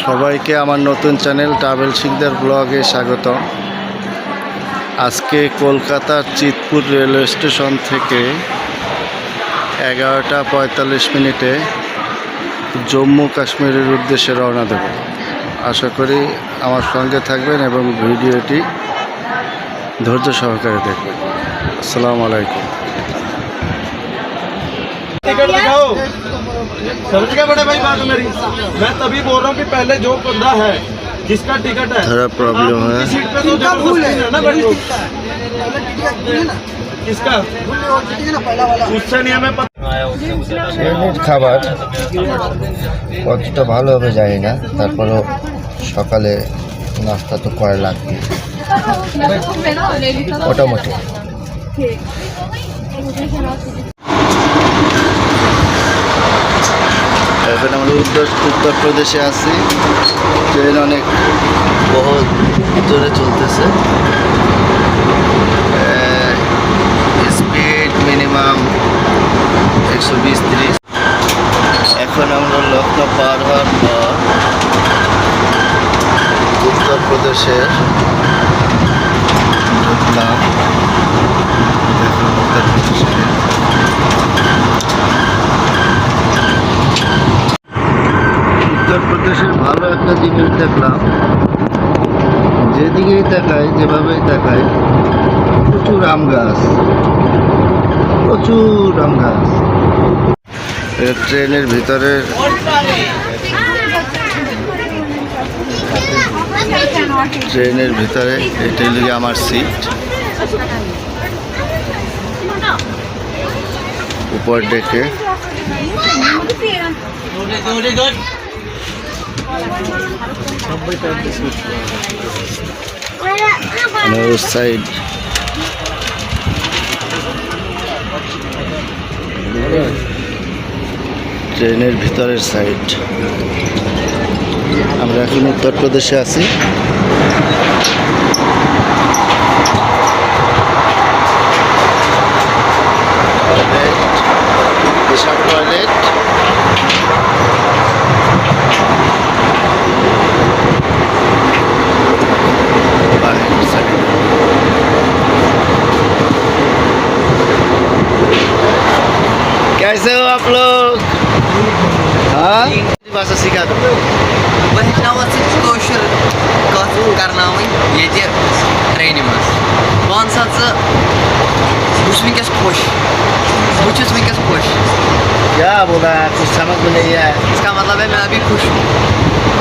সবাইকে আমার নতুন চ্যানেল ট্রাভেল শিকদার ব্লগে স্বাগত আজকে কলকাতার চিতপুর রেলওয়ে স্টেশন থেকে এগারোটা পঁয়তাল্লিশ মিনিটে জম্মু কাশ্মীরের উদ্দেশ্যে রওনা দেব। আশা করি আমার সঙ্গে থাকবেন এবং ভিডিওটি ধৈর্য সহকারে দেখবেন। আসসালামু আলাইকুম। समझ गए बड़े भाई बात मेरी मैं तभी बोल रहा हूँ कि पहले जो बंदा है जिसका टिकट है थोड़ा प्रॉब्लम आप है। उनकी सीट पे तो जबरदस्ती है ना बैठो किसका उससे नहीं हमें पता ট্রেনের খাবার কতটা ভালো হবে জানি না তারপরেও সকালে নাস্তা তো করা লাগবে মোটামুটি এখন আমরা উত্তর উত্তরপ্রদেশে আছি। ট্রেন অনেক বহু জোরে চলতেছে। স্পিড মিনিমাম একশো বিশ এখন আমরা লখনৌ পার হওয়ার পর উত্তরপ্রদেশের ঢুকলাম দেখুন উত্তরপ্রদেশের উত্তরপ্রদেশের ভালো একটা জিনিস দেখলাম যেদিকেই তাকাই যেভাবেই তাকাই প্রচুর আম গাছ। প্রচুর আম গাছ। ট্রেনের ভিতরে ট্রেনের ভিতরে এটাই লিগে আমার সিট। উপর ডেকে। Another side. ট্রেনের ভিতরের সাইড আমরা এখন উত্তরপ্রদেশে আছি। कैसे हो आप लोग हाँ भाषा सिखा दो वही नावाचं कौशल कथ करणावं येते ट्रेनिंग मज माणसाचं बहूस विकस खुश बहूस विकस खुश क्या बोला कुछ समझ में नहीं आया इसका मतलब है मैं अभी खुश हूँ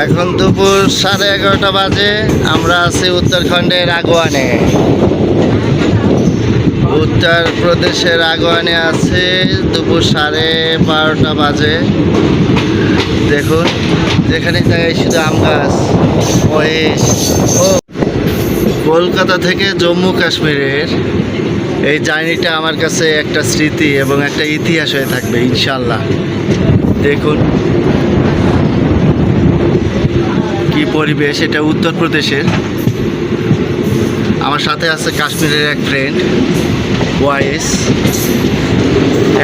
এখন দুপুর সাড়ে এগারোটা বাজে, আমরা আছি উত্তরাখণ্ডের আগোয়ানে উত্তরপ্রদেশের আগোয়ানে আছে, দুপুর সাড়ে বারোটা বাজে। দেখুন, যেখানে জায়গায় শুধু আম গাছ, মহেশ। ও, কলকাতা থেকে জম্মু কাশ্মীরের এই জার্নিটা আমার কাছে একটা স্মৃতি এবং একটা ইতিহাস হয়ে থাকবে, ইনশাল্লাহ। দেখুন পরিবেশ এটা উত্তরপ্রদেশের আমার সাথে আছে কাশ্মীরের এক ফ্রেন্ড ওয়াইস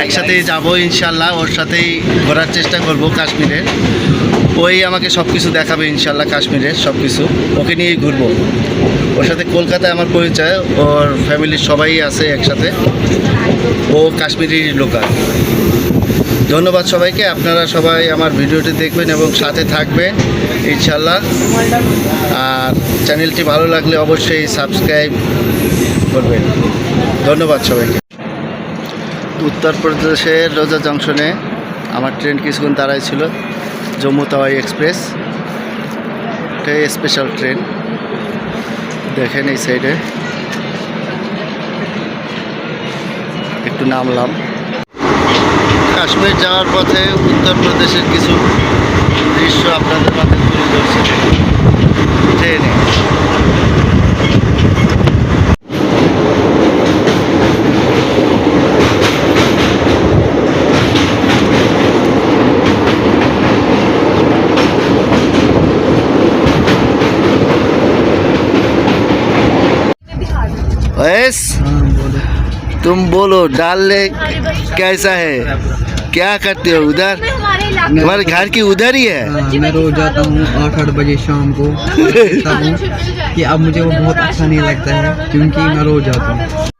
একসাথেই যাব ইনশাল্লাহ ওর সাথেই ঘোরার চেষ্টা করব কাশ্মীরের। ওই আমাকে সব কিছু দেখাবে ইনশাল্লাহ কাশ্মীরের সব কিছু ওকে নিয়েই ঘুরবো। ওর সাথে কলকাতায় আমার পরিচয় ওর ফ্যামিলির সবাই আছে একসাথে। ও কাশ্মীরি লোকাল ধন্যবাদ সবাইকে। আপনারা সবাই আমার ভিডিওটি দেখবেন এবং সাথে থাকবেন ইনশাল্লাহ আর চ্যানেলটি ভালো লাগলে অবশ্যই সাবস্ক্রাইব করবেন। ধন্যবাদ সবাইকে। উত্তরপ্রদেশের রোজা জংশনে আমার ট্রেন কিছুক্ষণ দাঁড়াই ছিল, জম্মু তাওয়াই এক্সপ্রেস। এটাই স্পেশাল ট্রেন। দেখেন এই সাইডে। একটু নামলাম। काश्मीर जावर पथे उत्तर प्रदेश किस दृश्य अपन तुम बोलो डाल ले हाँ, कैसा है? क्या करते हो उधर तुम्हारे घर की उधर ही है हाँ, मैं रोज जाता हूँ आठ आठ बजे शाम को देखता हूँ कि अब मुझे वो बहुत अच्छा नहीं लगता है क्योंकि मैं रोज जाता हूँ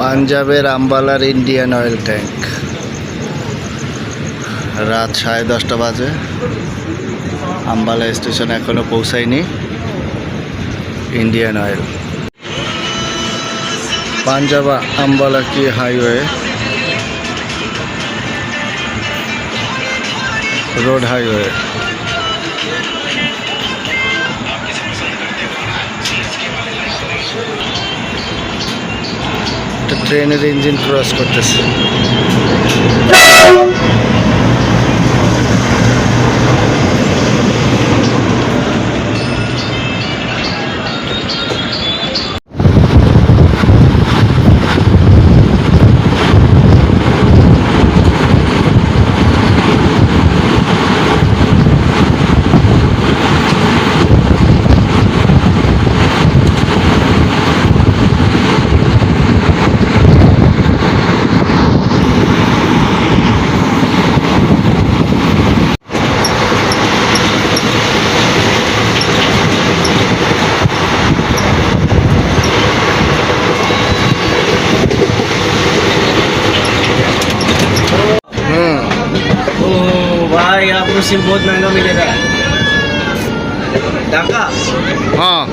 পাঞ্জাবের আম্বালার ইন্ডিয়ান অয়েল ট্যাঙ্ক রাত সাড়ে দশটা বাজে আম্বালা স্টেশন এখনো পৌঁছায়নি इंडियन ऑयल পাঞ্জাবা আম্বালাকি হাইওয়ে? Road highway. ট্রেনের ইঞ্জিন ক্রস করতেছে। भाई आपको सिम बहुत महंगा मिलेगा ढाका हाँ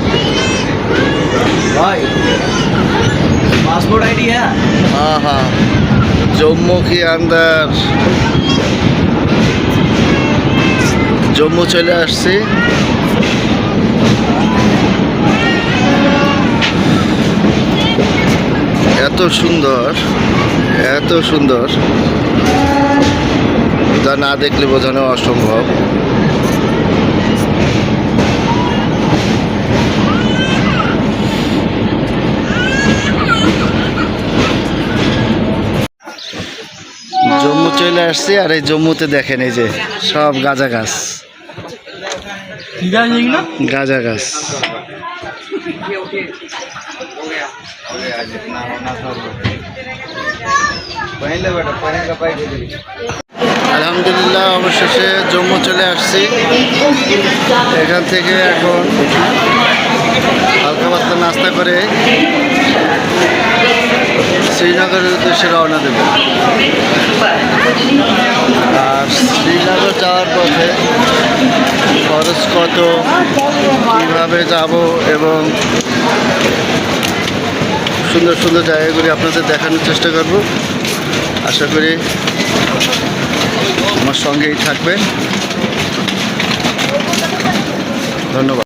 भाई पासपोर्ट आईडी है हाँ हाँ जम्मू के अंदर জম্মু চলে আসছি এত সুন্দর এত সুন্দর যা না দেখলে বোঝানো অসম্ভব। জম্মু চলে আসছি আর এই জম্মুতে দেখেন এই যে সব গাঁজা গাছ। গাঁজা গাছ। আলহামদুলিল্লাহ, অবশেষে জম্মু চলে আসছি। এখান থেকে এখন হালকা পাতলা নাস্তা করে শ্রীনগরের উদ্দেশ্যে রওনা দেব। আর শ্রীনগর যাওয়ার পথে খরচ কত, কীভাবে যাব এবং সুন্দর সুন্দর জায়গাগুলি আপনাদের দেখানোর চেষ্টা করব। আশা করি আমার সঙ্গেই থাকবেন। ধন্যবাদ।